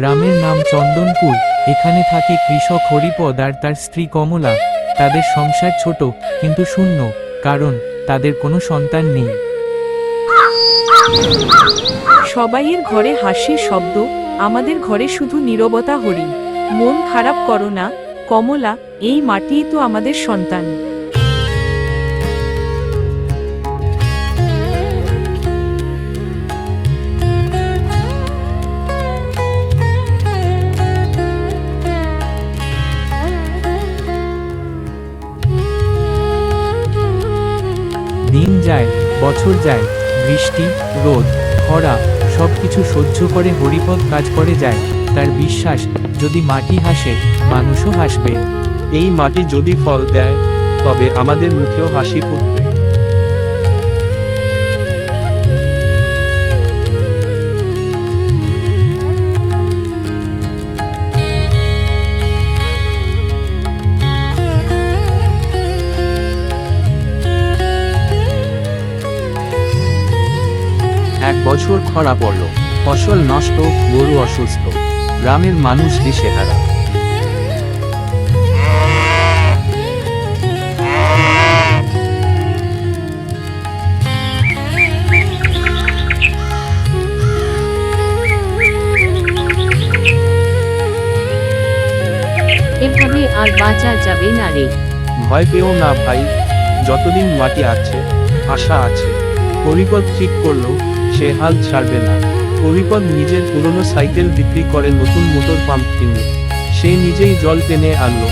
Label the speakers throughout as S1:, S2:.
S1: গ্রামের নাম চন্দনপুর। এখানে থাকে কৃষক হরিপদ আর তার স্ত্রী কমলা। তাদের সংসার ছোট, কিন্তু শূন্য, কারণ তাদের কোনো সন্তান নেই।
S2: সবাইয়ের ঘরে হাসির শব্দ, আমাদের ঘরে শুধু নীরবতা হরি মন খারাপ করো না, কমলা, এই মাটিই তো আমাদের সন্তান।
S1: দিন যায়, বছর যায়, বৃষ্টি, রোদ, খরা সব কিছু সহ্য করে হরিপদ কাজ করে যায়। তার বিশ্বাস, যদি মাটি হাসে, মানুষও হাসবে।
S3: এই মাটি যদি ফল দেয়, তবে আমাদের মুখেও হাসি ফুটবে।
S4: এক বছর খরা পড়ল। ফসল নষ্ট গরু অসুস্থ। গ্রামের মানুষ দিশেহারা।
S5: এভাবে আর বাঁচা যাবে না রে।
S3: ভয় পেও না ভাই যতদিন মাটি আছে আশা আছে। হরিপদ ঠিক করল সে হাল ছাড়বে না। হরিপদ নিজের পুরনো সাইকেল বিক্রি করে নতুন মোটর পাম্প কিনল সে নিজেই জল টেনে আনলো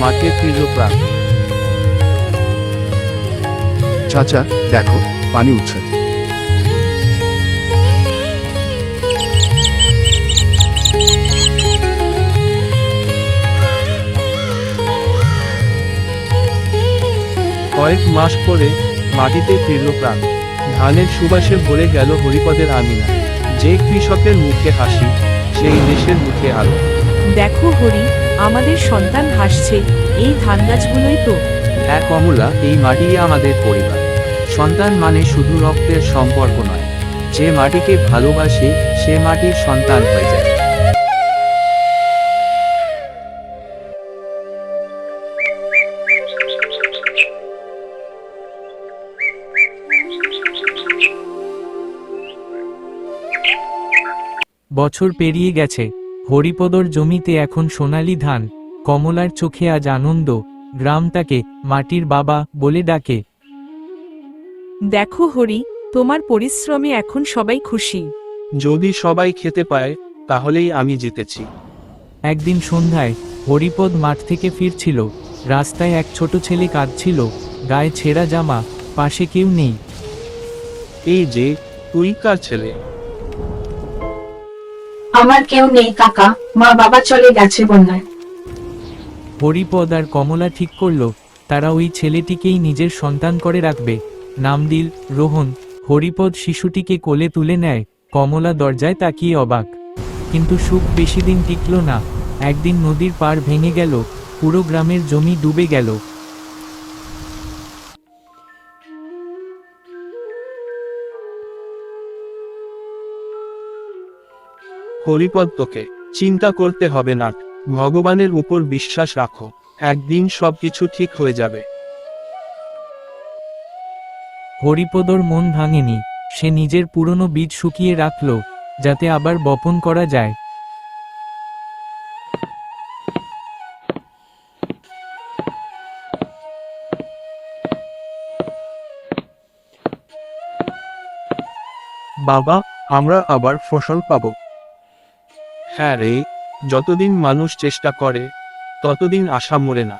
S3: মাঠে ফিরল প্রাণ।
S6: চাচা দেখো পানি উঠছে।
S3: কয়েক মাস পরে মাটিতে ফিরল প্রাণ। ধানের সুবাসে ভরে গেল হরিপদের আমিনা। যে কৃষকের মুখে হাসি সেই দেশের মুখে আলো।
S2: দেখো হরি আমাদের সন্তান হাসছে এই ধান গাছগুলোই তো।
S4: এক কমলা এই মাটি আমাদের পরিবার। সন্তান মানে শুধু রক্তের সম্পর্ক নয়। যে মাটিকে ভালোবাসে সে মাটির সন্তান হয়ে যায়।
S1: বছর পেরিয়ে গেছে হরিপদর জমিতে এখন সোনালি ধান কমলার চোখে আজ আনন্দ গ্রাম তাকে মাটির বাবা বলে ডাকে।
S2: দেখো হরি তোমার পরিশ্রমে এখন সবাই খুশি।
S3: যদি সবাই খেতে পায় তাহলেই আমি জিতেছি।
S1: একদিন সন্ধ্যায় হরিপদ মাঠ থেকে ফিরছিল রাস্তায় এক ছোট ছেলে কাঁদছিল গায়ে ছেঁড়া জামা পাশে কেউ নেই।
S3: এই যে তুই কার ছেলে?
S7: আমার কেউ নেই, কাকা। মা বাবা চলে গেছে বন্যায়।
S1: হরিপদ আর কমলা ঠিক করল, তারা ওই ছেলেটিকেই নিজের সন্তান করে রাখবে। নাম দিল রোহন। হরিপদ শিশুটিকে কোলে তুলে নেয়। কমলা দরজায় তাকিয়ে অবাক। কিন্তু সুখ বেশি দিন টিকল না। একদিন নদীর পার ভেঙে গেল। পুরো গ্রামের জমি ডুবে গেল।
S3: হরিপদ তোকে চিন্তা করতে হবে না ভগবানের উপর বিশ্বাস রাখো একদিন সবকিছু ঠিক হয়ে যাবে।
S1: হরিপদর মন ভাঙেনি সে নিজের পুরনো বীজ শুকিয়ে রাখল যাতে আবার বপন করা যায়।
S3: বাবা আমরা আবার ফসল পাবো। হ্যাঁ রে যতদিন মানুষ চেষ্টা করে ততদিন আশা মরে না।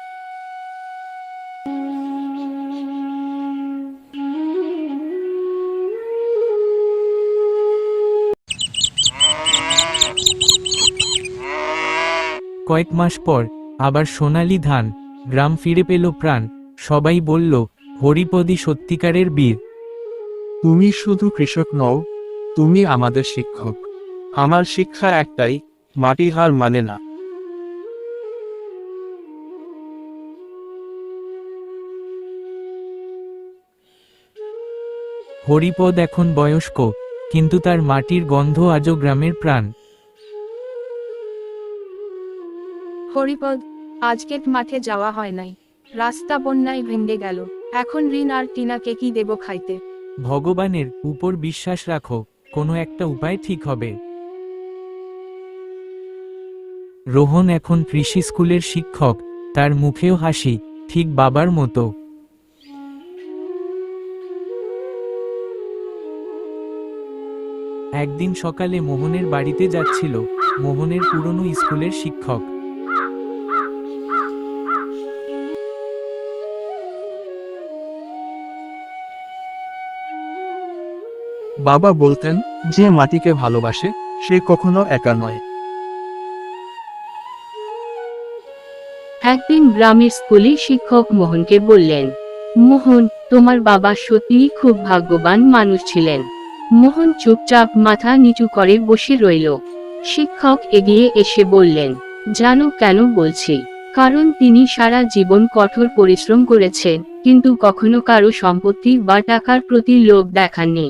S1: কয়েক মাস পর আবার সোনালি ধান গ্রাম ফিরে পেল প্রাণ সবাই বলল হরিপদই সত্যিকারের বীর।
S3: তুমি শুধু কৃষক নও তুমি আমাদের শিক্ষক। আমার শিক্ষা একটাই মাটি হার মানে না।
S1: হরিপদ এখন বয়স্ক কিন্তু তার মাটির গন্ধ আজও গ্রামের প্রাণ।
S8: হরিপদ আজকে মাঠে যাওয়া হয় নাই। রাস্তা বন্যায় ভেঙে গেল। এখন ঋণ আর টিনাকে কি দেব খাইতে?
S1: ভগবানের উপর বিশ্বাস রাখো কোনো একটা উপায় ঠিক হবে। রোহন এখন কৃষি স্কুলের শিক্ষক, তার মুখেও হাসি, ঠিক বাবার মতো। একদিন সকালে মোহনের বাড়িতে যাচ্ছিল, মোহনের পুরনো স্কুলের শিক্ষক।
S3: বাবা বলতেন, যে মাটিকে ভালোবাসে, সে কখনো একা নয়।
S5: একদিন গ্রামের স্কুলে শিক্ষক মোহনকে বললেন, মোহন, তোমার বাবা সত্যিই খুব ভাগ্যবান মানুষ ছিলেন। মোহন চুপচাপ মাথা নিচু করে বসে রইল। শিক্ষক এগিয়ে এসে বললেন, জানো কেন বলছি? কারণ তিনি সারা জীবন কঠোর পরিশ্রম করেছেন, কিন্তু কখনো কারও সম্পত্তি বা টাকার প্রতি লোভ দেখাননি।